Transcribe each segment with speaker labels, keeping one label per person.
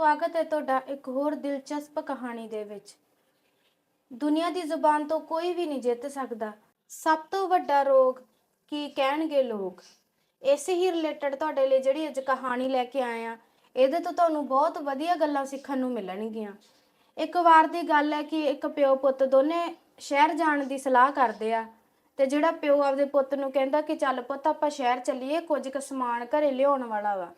Speaker 1: ਸਵਾਗਤ ਹੈ ਤੁਹਾਡਾ ਇੱਕ ਹੋਰ ਦਿਲਚਸਪ ਕਹਾਣੀ ਦੇ ਵਿੱਚ। ਦੁਨੀਆ ਦੀ ਜ਼ੁਬਾਨ ਤੋਂ ਕੋਈ ਵੀ ਨਹੀਂ ਜਿੱਤ ਸਕਦਾ। ਸਭ ਤੋਂ ਵੱਡਾ ਰੋਗ ਕੀ ਕਹਿਣਗੇ ਲੋਕ? ਇਸੇ ਹੀ ਰਿਲੇਟਡ ਤੁਹਾਡੇ ਲਈ ਜਿਹੜੀ ਅੱਜ ਕਹਾਣੀ ਲੈ ਕੇ ਆਏ ਆ ਇਹਦੇ ਤੋਂ ਤੁਹਾਨੂੰ ਬਹੁਤ ਵਧੀਆ ਗੱਲਾਂ ਸਿੱਖਣ ਨੂੰ ਮਿਲਣਗੀਆਂ। ਇੱਕ ਵਾਰ ਦੀ ਗੱਲ ਹੈ ਕਿ ਇੱਕ ਪਿਓ ਪੁੱਤ ਦੋਨੇ ਸ਼ਹਿਰ ਜਾਣ ਦੀ ਸਲਾਹ ਕਰਦੇ ਆ ਤੇ ਜਿਹੜਾ ਪਿਓ ਆਪਦੇ ਪੁੱਤ ਨੂੰ ਕਹਿੰਦਾ ਕਿ ਚੱਲ ਪੁੱਤ ਆਪਾਂ ਸ਼ਹਿਰ ਚੱਲੀਏ, ਕੁਝ ਕੁ ਸਮਾਨ ਘਰੇ ਲਿਆਉਣ ਵਾਲਾ ਵਾ।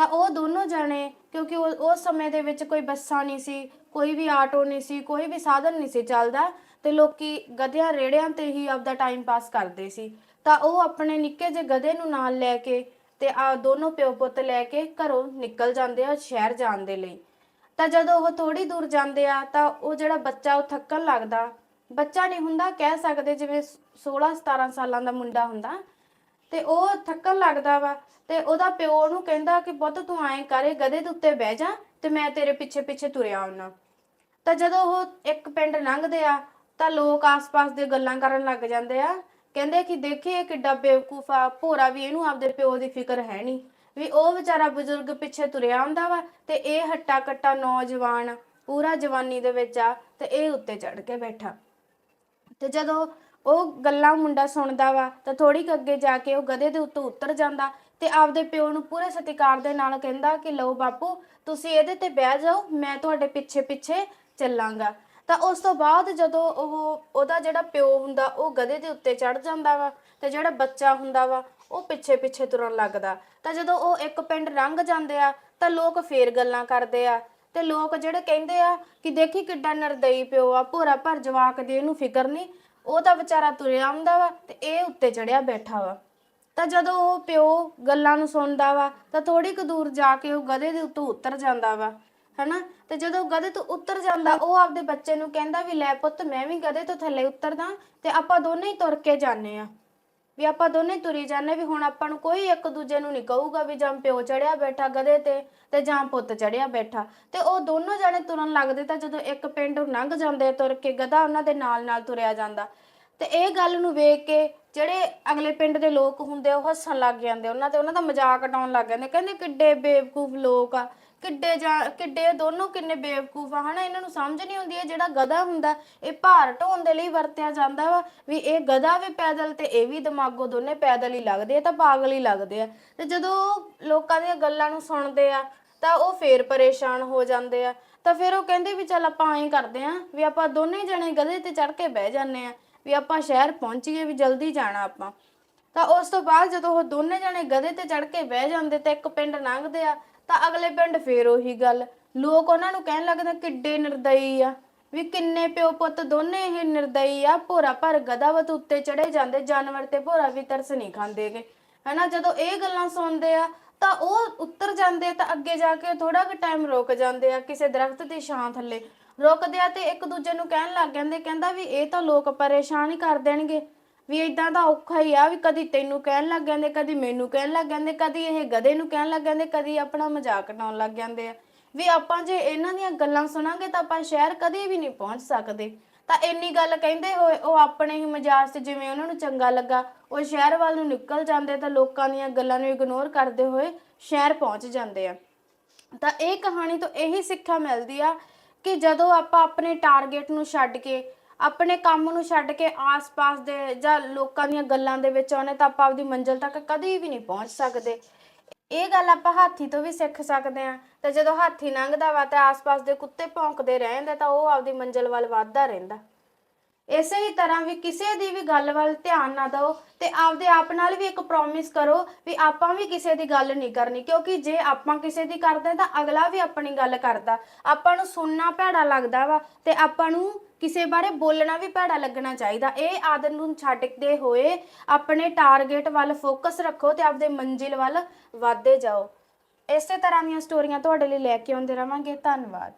Speaker 1: ਤਾਂ ਉਹ ਦੋਨੋਂ ਜਾਣੇ, ਕਿਉਂਕਿ ਉਹ ਉਸ ਸਮੇਂ ਦੇ ਵਿੱਚ ਕੋਈ ਬੱਸਾਂ ਨਹੀਂ ਸੀ, ਕੋਈ ਵੀ ਆਟੋ ਨਹੀਂ ਸੀ, ਕੋਈ ਵੀ ਸਾਧਨ ਨਹੀਂ ਸੀ ਚੱਲਦਾ ਤੇ ਲੋਕੀ ਗਧਿਆਂ ਰੇੜਿਆਂ ਤੇ ਹੀ ਆਪਦਾ ਟਾਈਮ ਪਾਸ ਕਰਦੇ ਸੀ। ਤਾਂ ਉਹ ਆਪਣੇ ਨਿੱਕੇ ਜਿਹੇ ਗਧੇ ਨੂੰ ਨਾਲ ਲੈ ਕੇ ਤੇ ਆ ਦੋਨੋਂ ਪਿਓ ਪੁੱਤ ਲੈ ਕੇ ਘਰੋਂ ਨਿਕਲ ਜਾਂਦੇ ਆ ਸ਼ਹਿਰ ਜਾਣ ਦੇ ਲਈ। ਤਾਂ ਜਦੋਂ ਉਹ ਥੋੜੀ ਦੂਰ ਜਾਂਦੇ ਆ, ਤਾਂ ਉਹ ਜਿਹੜਾ ਬੱਚਾ ਉਹ ਥੱਕਣ ਲੱਗਦਾ। ਬੱਚਾ ਨਹੀਂ ਹੁੰਦਾ, ਕਹਿ ਸਕਦੇ ਜਿਵੇਂ 16 17 ਸਾਲਾਂ ਦਾ ਮੁੰਡਾ ਹੁੰਦਾ। ਤੇ ਉਹ ਥੱਕਣ ਲੱਗਦਾ ਵਾ ਤੇ ਉਹਦਾ ਪਿਓ ਉਹਨੂੰ ਕਹਿੰਦਾ ਕਿ ਪੁੱਤ ਤੂੰ ਐਂ ਕਰੇ ਗਧੇ ਦੇ ਉੱਤੇ ਬਹਿ ਜਾ ਤੇ ਮੈਂ ਤੇਰੇ ਪਿੱਛੇ ਪਿੱਛੇ ਤੁਰਿਆ ਆਉਣਾ ਤਾਂ ਜਦੋਂ ਉਹ ਇੱਕ ਪਿੰਡ ਲੰਘਦੇ ਆ, ਤਾਂ ਲੋਕ ਆਸ-ਪਾਸ ਦੇ ਗੱਲਾਂ ਕਰਨ ਲੱਗ ਜਾਂਦੇ ਆ। ਕਹਿੰਦੇ ਕਿ ਦੇਖੀ ਇਹ ਕਿੱਡਾ ਬੇਵਕੂਫ ਆ, ਭੋਰਾ ਵੀ ਇਹਨੂੰ ਆਪਦੇ ਪਿਓ ਦੀ ਫਿਕਰ ਹੈ ਨਹੀਂ। ਵੀ ਉਹ ਵਿਚਾਰਾ ਬਜ਼ੁਰਗ ਪਿੱਛੇ ਤੁਰਿਆ ਹੁੰਦਾ ਵਾ ਤੇ ਇਹ ਹੱਟਾ ਕੱਟਾ ਨੌਜਵਾਨ, ਪੂਰਾ ਜਵਾਨੀ ਦੇ ਵਿੱਚ ਆ ਤੇ ਇਹ ਉੱਤੇ ਚੜ ਕੇ ਬੈਠਾ। ਤੇ ਜਦੋਂ ਉਹ ਗੱਲਾਂ ਮੁੰਡਾ ਸੁਣਦਾ ਵਾ ਤਾਂ ਥੋੜੀ ਕੁ ਅੱਗੇ ਜਾ ਕੇ ਉਹ ਗਧੇ ਦੇ ਉੱਤੋਂ ਉਤਰ ਜਾਂਦਾ ਤੇ ਆਪਦੇ ਪਿਓ ਨੂੰ ਪੂਰੇ ਸਤਿਕਾਰ ਦੇ ਨਾਲ ਕਹਿੰਦਾ ਕਿ ਲਓ ਬਾਪੂ, ਤੁਸੀਂ ਇਹਦੇ ਤੇ ਬਹਿ ਜਾਓ, ਮੈਂ ਤੁਹਾਡੇ ਪਿੱਛੇ ਪਿੱਛੇ ਚੱਲਾਂਗਾ। ਤਾਂ ਉਸ ਤੋਂ ਬਾਅਦ ਜਦੋਂ ਉਹ ਉਹਦਾ ਜਿਹੜਾ ਪਿਓ ਹੁੰਦਾ, ਉਹ ਗਧੇ ਦੇ ਉੱਤੇ ਚੜ ਜਾਂਦਾ ਵਾ ਤੇ ਜਿਹੜਾ ਬੱਚਾ ਹੁੰਦਾ ਵਾ, ਉਹ ਪਿੱਛੇ ਪਿੱਛੇ ਤੁਰਨ ਲੱਗਦਾ। ਤਾਂ ਜਦੋਂ ਉਹ ਇੱਕ ਪਿੰਡ ਲੰਘ ਜਾਂਦੇ ਆ, ਤਾਂ ਲੋਕ ਫੇਰ ਗੱਲਾਂ ਕਰਦੇ ਆ ਤੇ ਲੋਕ ਜਿਹੜੇ ਕਹਿੰਦੇ ਆ ਕਿ ਦੇਖੀ ਕਿੱਡਾ ਨਰਦਈ ਪਿਓ ਆ, ਭੋਰਾ ਭਰ ਜਵਾਕ ਦੀ ਇਹਨੂੰ ਫਿਕਰ ਨਹੀਂ ਉਹ ਤਾਂ ਵਿਚਾਰਾ ਤੁਰਿਆ ਆਉਂਦਾ ਵਾ ਤੇ ਇਹ ਉੱਤੇ ਚੜਿਆ ਬੈਠਾ ਵਾ। ਤਾਂ ਜਦੋਂ ਉਹ ਪਿਓ ਗੱਲਾਂ ਨੂੰ ਸੁਣਦਾ ਵਾ, ਤਾਂ ਥੋੜੀ ਕੁ ਦੂਰ ਜਾ ਕੇ ਉਹ ਗਧੇ ਦੇ ਉੱਤੋਂ ਉਤਰ ਜਾਂਦਾ ਵਾ, ਹਨਾ? ਤੇ ਜਦੋਂ ਗਧੇ ਤੋਂ ਉਤਰ ਜਾਂਦਾ, ਉਹ ਆਪਦੇ ਬੱਚੇ ਨੂੰ ਕਹਿੰਦਾ ਵੀ ਲੈ ਪੁੱਤ ਮੈਂ ਵੀ ਗਧੇ ਤੋਂ ਥੱਲੇ ਉਤਰਦਾ ਤੇ ਆਪਾਂ ਦੋਨੇ ਹੀ ਤੁਰ ਕੇ ਜਾਂਦੇ ਆ ਵੀ ਆਪਾਂ ਦੋਨੇ ਤੁਰੀ ਜਾਂਦੇ ਵੀ ਹੁਣ ਆਪਾਂ ਨੂੰ ਕੋਈ ਇੱਕ ਦੂਜੇ ਨੂੰ ਨਹੀਂ ਕਹੂਗਾ ਵੀ ਜਾਂ ਪਿਓ ਚੜਿਆ ਬੈਠਾ ਗਧੇ ਤੇ ਤੇ ਜਾਂ ਪੁੱਤ ਚੜਿਆ ਬੈਠਾ। ਤੇ ਉਹ ਦੋਨੋਂ ਜਣੇ ਤੁਰਨ ਲੱਗਦੇ ਤਾਂ ਜਦੋਂ ਇੱਕ ਪਿੰਡ ਲੰਘ ਜਾਂਦੇ ਤੁਰ ਕੇ, ਗਧਾ ਉਹਨਾਂ ਦੇ ਨਾਲ ਨਾਲ ਤੁਰਿਆ ਜਾਂਦਾ। ਤੇ ਇਹ ਗੱਲ ਨੂੰ ਵੇਖ ਕੇ ਜਿਹੜੇ ਅਗਲੇ ਪਿੰਡ ਦੇ ਲੋਕ ਹੁੰਦੇ ਉਹ ਹੱਸਣ ਲੱਗ ਜਾਂਦੇ ਉਹਨਾਂ ਤੇ ਉਹਨਾਂ ਦਾ ਮਜ਼ਾਕ ਉਡਾਉਣ ਲੱਗ ਜਾਂਦੇ ਕਹਿੰਦੇ ਕਿੱਡੇ ਬੇਵਕੂਫ ਲੋਕ ਆ। ਕਿੱਡੇ ਜਾਂ ਕਿੱਡੇ ਇਹ ਦੋਨੋਂ ਕਿੰਨੇ ਬੇਵਕੂਫ ਆ, ਹਨਾ? ਇਹਨਾਂ ਨੂੰ ਸਮਝ ਨਹੀਂ ਆਉਂਦੀ ਇਹ ਜਿਹੜਾ ਗਧਾ ਹੁੰਦਾ, ਇਹ ਭਾਰ ਢੋਣ ਦੇ ਲਈ ਵਰਤਿਆ ਜਾਂਦਾ ਵਾ, ਵੀ ਇਹ ਗਧਾ ਵੀ ਪੈਦਲ ਤੇ ਇਹ ਵੀ ਦਿਮਾਗੋ ਦੋਨੇ ਪੈਦਲ ਹੀ ਲੱਗਦੇ ਆ, ਤਾਂ ਪਾਗਲ ਹੀ ਲੱਗਦੇ ਆ। ਤੇ ਜਦੋਂ ਲੋਕਾਂ ਦੀਆਂ ਗੱਲਾਂ ਨੂੰ ਸੁਣਦੇ ਆ, ਤਾਂ ਉਹ ਫੇਰ ਪਰੇਸ਼ਾਨ ਹੋ ਜਾਂਦੇ ਆ। ਤਾਂ ਫਿਰ ਉਹ ਕਹਿੰਦੇ ਵੀ ਚੱਲ ਆਪਾਂ ਐਂ ਕਰਦੇ ਆ, ਵੀ ਆਪਾਂ ਦੋਨੇ ਜਣੇ ਗਧੇ ਤੇ ਚੜ ਕੇ ਬਹਿ ਜਾਂਦੇ ਆ, ਵੀ ਆਪਾਂ ਸ਼ਹਿਰ ਪਹੁੰਚੀਏ ਵੀ ਜਲਦੀ ਜਾਣਾ ਆਪਾਂ। ਤਾਂ ਉਸ ਤੋਂ ਬਾਅਦ ਜਦੋਂ ਉਹ ਦੋਨੇ ਜਣੇ ਗਧੇ ਤੇ ਚੜ ਕੇ ਬਹਿ ਜਾਂਦੇ ਤੇ ਇੱਕ ਪਿੰਡ ਲੰਘਦੇ ਆ ਤਾਂ ਅਗਲੇ ਪਿੰਡ ਫੇਰ ਉਹੀ ਗੱਲ। ਲੋਕ ਉਹਨਾਂ ਨੂੰ ਕਹਿਣ ਲੱਗਦੇ ਕਿੱਡੇ ਨਿਰਦਈ ਆ। ਵੀ ਕਿੰਨੇ ਪਿਓ ਪੁੱਤ ਦੋਨੇ ਹੀ ਨਿਰਦਈ ਆ। ਭੋਰਾ ਭਰ ਗਦਾਵਤ ਉੱਤੇ ਚੜੇ ਜਾਂਦੇ, ਜਾਨਵਰ ਤੇ ਭੋਰਾ ਵੀ ਤਰਸ ਨਹੀਂ ਖਾਂਦੇਗੇ। ਹਨਾ, ਜਦੋਂ ਇਹ ਗੱਲਾਂ ਸੁਣਦੇ ਆ, ਤਾਂ ਉਹ ਉੱਤਰ ਜਾਂਦੇ, ਤਾਂ ਅੱਗੇ ਜਾ ਕੇ ਥੋੜਾ ਕੁ ਟਾਈਮ ਰੁਕ ਜਾਂਦੇ ਆ ਕਿਸੇ ਦਰਖਤ ਦੀ ਛਾਂ ਥੱਲੇ। ਰੁਕਦੇ ਆ ਤੇ ਇੱਕ ਦੂਜੇ ਨੂੰ ਕਹਿਣ ਲੱਗ ਜਾਂਦੇ, ਕਹਿੰਦਾ ਵੀ ਇਹ ਤਾਂ ਲੋਕ ਪਰੇਸ਼ਾਨ ਹੀ ਕਰ ਦੇਣਗੇ। ਵੀ ਇਦਾਂ ਦਾ ਔਖਾ ਹੀ ਆ ਵੀ ਕਦੀ ਤੈਨੂੰ ਕਹਿਣ ਲੱਗ ਜਾਂਦੇ, ਕਦੀ ਮੈਨੂੰ ਕਹਿਣ ਲੱਗ ਜਾਂਦੇ, ਕਦੀ ਇਹ ਗਧੇ ਨੂੰ ਕਹਿਣ ਲੱਗ ਜਾਂਦੇ, ਕਦੀ ਆਪਣਾ ਮਜ਼ਾਕ ਉਡਾਉਣ ਲੱਗ ਜਾਂਦੇ ਆ। ਵੀ ਆਪਾਂ ਜੇ ਇਹਨਾਂ ਦੀਆਂ ਗੱਲਾਂ ਸੁਣਾਂਗੇ ਤਾਂ ਆਪਾਂ ਸ਼ਹਿਰ ਕਦੇ ਵੀ ਨਹੀਂ ਪਹੁੰਚ ਸਕਦੇ। ਤਾਂ ਇੰਨੀ ਗੱਲ ਕਹਿੰਦੇ ਹੋਏ ਉਹ ਆਪਣੇ ਹੀ ਮਜ਼ਾਕ 'ਚ ਜਿਵੇਂ ਉਹਨਾਂ ਨੂੰ ਚੰਗਾ ਲੱਗਾ, ਉਹ ਸ਼ਹਿਰ ਵੱਲ ਨੂੰ ਨਿਕਲ ਜਾਂਦੇ ਤਾਂ ਲੋਕਾਂ ਦੀਆਂ ਗੱਲਾਂ ਨੂੰ ਇਗਨੋਰ ਕਰਦੇ ਹੋਏ ਸ਼ਹਿਰ ਪਹੁੰਚ ਜਾਂਦੇ ਆ। ਤਾਂ ਇਹ ਕਹਾਣੀ ਤੋਂ ਇਹੀ ਸਿੱਖਿਆ ਮਿਲਦੀ ਆ ਕਿ ਜਦੋਂ ਆਪਾਂ ਆਪਣੇ ਟਾਰਗੇਟ ਨੂੰ ਛੱਡ ਕੇ ਆਪਣੇ ਕੰਮ ਨੂੰ ਛੱਡ ਕੇ ਆਸ-ਪਾਸ ਦੇ ਜਾਂ ਲੋਕਾਂ ਦੀਆਂ ਗੱਲਾਂ ਦੇ ਵਿੱਚ ਆਉਨੇ ਤਾਂ ਆਪਾਂ ਆਪਦੀ ਮੰਜ਼ਿਲ ਤੱਕ ਕਦੇ ਵੀ ਨਹੀਂ ਪਹੁੰਚ ਸਕਦੇ। ਇਹ ਗੱਲ ਆਪਾਂ ਹਾਥੀ ਤੋਂ ਵੀ ਸਿੱਖ ਸਕਦੇ ਆ ਤੇ ਜਦੋਂ ਹਾਥੀ ਲੰਘਦਾ ਵਾ ਤੇ ਆਸ-ਪਾਸ ਦੇ ਕੁੱਤੇ ਭੌਂਕਦੇ ਰਹਿੰਦੇ ਤਾਂ ਉਹ ਆਪਦੀ ਮੰਜ਼ਿਲ ਵੱਲ ਵੱਧਦਾ ਰਹਿੰਦਾ। ਇਸੇ ਹੀ ਤਰ੍ਹਾਂ ਵੀ ਕਿਸੇ ਦੀ ਵੀ ਗੱਲ ਵੱਲ ਧਿਆਨ ਨਾ ਦਿਓ ਤੇ ਆਪਦੇ ਆਪ ਨਾਲ ਵੀ ਇੱਕ ਪ੍ਰੋਮਿਸ ਕਰੋ ਵੀ ਆਪਾਂ ਵੀ ਕਿਸੇ ਦੀ ਗੱਲ ਨਹੀਂ ਕਰਨੀ, ਕਿਉਂਕਿ ਜੇ ਆਪਾਂ ਕਿਸੇ ਦੀ ਕਰਦੇ ਤਾਂ ਅਗਲਾ ਵੀ ਆਪਣੀ ਗੱਲ ਕਰਦਾ। ਆਪਾਂ ਨੂੰ ਸੁਣਨਾ ਭੈੜਾ ਲੱਗਦਾ ਵਾ ਤੇ ਆਪਾਂ ਨੂੰ ਕਿਸੇ ਬਾਰੇ ਬੋਲਣਾ ਵੀ ਭੈੜਾ ਲੱਗਣਾ ਚਾਹੀਦਾ। ਇਹ ਆਦਤ ਨੂੰ ਛੱਡਦੇ ਹੋਏ ਆਪਣੇ ਟਾਰਗੇਟ ਵੱਲ ਫੋਕਸ ਰੱਖੋ ਤੇ ਆਪਦੇ ਮੰਜ਼ਿਲ ਵੱਲ ਵਧਦੇ ਜਾਓ। ਇਸੇ ਤਰ੍ਹਾਂ ਦੀਆਂ ਸਟੋਰੀਆਂ ਤੁਹਾਡੇ ਲਈ ਲੈ ਕੇ ਆਉਂਦੇ ਰਵਾਂਗੇ। ਧੰਨਵਾਦ।